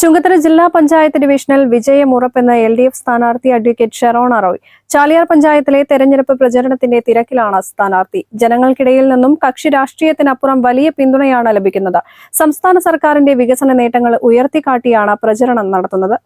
ചുങ്കത്തര ജില്ലാ പഞ്ചായത്ത് ഡിവിഷണൽ വിജയമുറപ്പെന്ന L D F സ്ഥാനാർത്ഥി അഡ്വക്കേറ്റ് ഷെറോണ റോയ്. ചാലിയാർ പഞ്ചായത്തിലെ തെരഞ്ഞെടുപ്പ് പ്രചരണത്തിന്റെ തിരക്കിലാണ് സ്ഥാനാർത്ഥി. ജനങ്ങൾക്കിടയിൽ നിന്നും കക്ഷി രാഷ്ട്രീയത്തിനപ്പുറം വലിയ പിന്തുണയാണ് ലഭിക്കുന്നത്. സംസ്ഥാന സർക്കാരിന്റെ വികസന നേട്ടങ്ങൾ ഉയർത്തിക്കാട്ടിയാണ് പ്രചരണം നടത്തുന്നത്.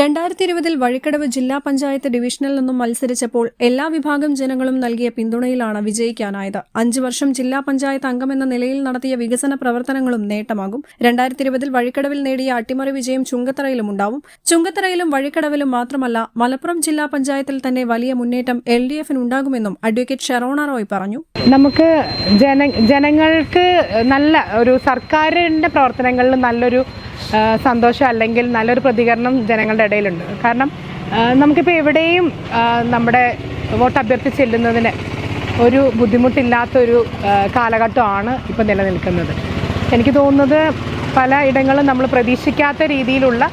രണ്ടായിരത്തി ഇരുപതിൽ വഴിക്കടവ് ജില്ലാ പഞ്ചായത്ത് ഡിവിഷനിൽ നിന്നും മത്സരിച്ചപ്പോൾ എല്ലാ വിഭാഗം ജനങ്ങളും നൽകിയ പിന്തുണയിലാണ് വിജയിക്കാനായത്. അഞ്ചു വർഷം ജില്ലാ പഞ്ചായത്ത് അംഗമെന്ന നിലയിൽ നടത്തിയ വികസന പ്രവർത്തനങ്ങളും നേട്ടമാകും. രണ്ടായിരത്തി ഇരുപതിൽ വഴിക്കടവിൽ നേടിയ അട്ടിമറി വിജയം ചുങ്കത്തറയിലും ഉണ്ടാവും. ചുങ്കത്തറയിലും വഴിക്കടവിലും മാത്രമല്ല മലപ്പുറം ജില്ലാ പഞ്ചായത്തിൽ തന്നെ വലിയ മുന്നേറ്റം എൽ ഡി എഫിന് ഉണ്ടാകുമെന്നും അഡ്വക്കേറ്റ് ഷെറോണ റോയ് പറഞ്ഞു. നമുക്ക് ജനങ്ങൾക്ക് നല്ല ഒരു സർക്കാരിന്റെ പ്രവർത്തനങ്ങളിൽ നല്ലൊരു സന്തോഷം അല്ലെങ്കിൽ നല്ലൊരു പ്രതികരണം ജനങ്ങളുടെ ഇടയിലുണ്ട്. കാരണം നമുക്കിപ്പോൾ എവിടെയും നമ്മുടെ വോട്ട് അഭ്യർത്ഥിച്ച് ചെല്ലുന്നതിന് ഒരു ബുദ്ധിമുട്ടില്ലാത്തൊരു കാലഘട്ടമാണ് ഇപ്പോൾ നിലനിൽക്കുന്നത്. എനിക്ക് തോന്നുന്നത് പല ഇടങ്ങളും നമ്മൾ പ്രതീക്ഷിക്കാത്ത രീതിയിലുള്ള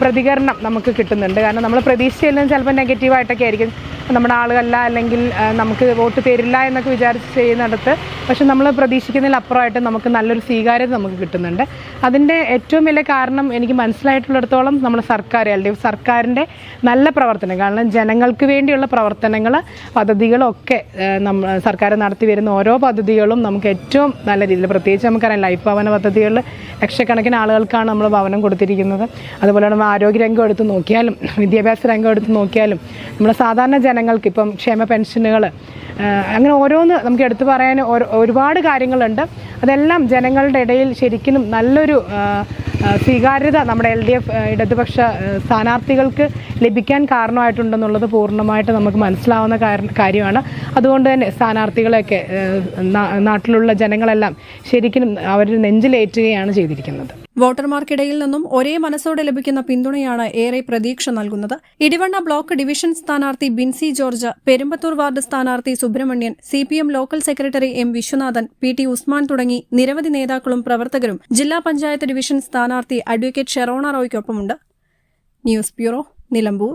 പ്രതികരണം നമുക്ക് കിട്ടുന്നുണ്ട്. കാരണം നമ്മൾ പ്രതീക്ഷിച്ചെല്ലാം ചിലപ്പോൾ നെഗറ്റീവായിട്ടൊക്കെ ആയിരിക്കും. നമ്മുടെ ആളുകളല്ല അല്ലെങ്കിൽ നമുക്ക് വോട്ട് തരില്ല എന്നൊക്കെ വിചാരിച്ച് ചെയ്യുന്നിടത്ത് പക്ഷെ നമ്മൾ പ്രതീക്ഷിക്കുന്നതിൽ അപ്പുറമായിട്ട് നമുക്ക് നല്ലൊരു സ്വീകാര്യത നമുക്ക് കിട്ടുന്നുണ്ട്. അതിന്റെ ഏറ്റവും വലിയ കാരണം എനിക്ക് മനസ്സിലായിട്ടുള്ളിടത്തോളം നമ്മൾ സർക്കാർ എൽ സർക്കാരിന്റെ നല്ല പ്രവർത്തനം. കാരണം ജനങ്ങൾക്ക് വേണ്ടിയുള്ള പ്രവർത്തനങ്ങൾ പദ്ധതികളൊക്കെ നമ്മൾ സർക്കാർ നടത്തി വരുന്ന ഓരോ പദ്ധതികളും നമുക്ക് ഏറ്റവും നല്ല രീതിയിൽ പ്രത്യേകിച്ച് നമുക്കറിയാം ലൈഫ് ഭവന പദ്ധതികളിൽ ലക്ഷക്കണക്കിന് ആളുകൾക്കാണ് നമ്മൾ ഭവനം കൊടുത്തിരിക്കുന്നത്. അതുപോലെ നമ്മൾ ആരോഗ്യരംഗം എടുത്ത് നോക്കിയാലും വിദ്യാഭ്യാസ രംഗം എടുത്ത് നോക്കിയാലും നമ്മുടെ സാധാരണ ജനങ്ങൾക്ക് ഇപ്പം ക്ഷേമ പെൻഷനുകൾ അങ്ങനെ ഓരോന്ന് നമുക്ക് എടുത്തു പറയാൻ ഒരു- ഒരുപാട് കാര്യങ്ങളുണ്ട്. അതെല്ലാം ജനങ്ങളുടെ ഇടയിൽ ശരിക്കും നല്ലൊരു സ്വീകാര്യത നമ്മുടെ എൽ ഡി എഫ് ഇടതുപക്ഷ സ്ഥാനാർത്ഥികൾക്ക് ലഭിക്കാൻ കാരണമായിട്ടുണ്ടെന്നുള്ളത് പൂർണമായിട്ട് നമുക്ക് മനസ്സിലാവുന്ന കാര്യമാണ്. അതുകൊണ്ട് തന്നെ സ്ഥാനാർത്ഥികളെയൊക്കെ നാട്ടിലുള്ള ജനങ്ങളെല്ലാം ശരിക്കും അവർ നെഞ്ചിലേറ്റുകയാണ് ചെയ്തിരിക്കുന്നത്. വോട്ടർമാർക്കിടയിൽ നിന്നും ഒരേ മനസ്സോടെ ലഭിക്കുന്ന പിന്തുണയാണ് ഏറെ പ്രതീക്ഷ നൽകുന്നത്. ഇടിവണ്ണ ബ്ലോക്ക് ഡിവിഷൻ സ്ഥാനാർത്ഥി ബിൻസി ജോർജ് പെരുമ്പത്തൂർ വാർഡ് സ്ഥാനാർത്ഥി Subramanian C local secretary M Viswanathan P T Usman തുടങ്ങി നിരവധി നേതാക്കളും പ്രവർത്തകരും ജില്ലാ പഞ്ചായത്ത് ഡിവിഷൻ സ്ഥാനാർത്ഥി advocate Sherona റോയ്ക്കൊപ്പമുണ്ട്. News bureau Nilambur.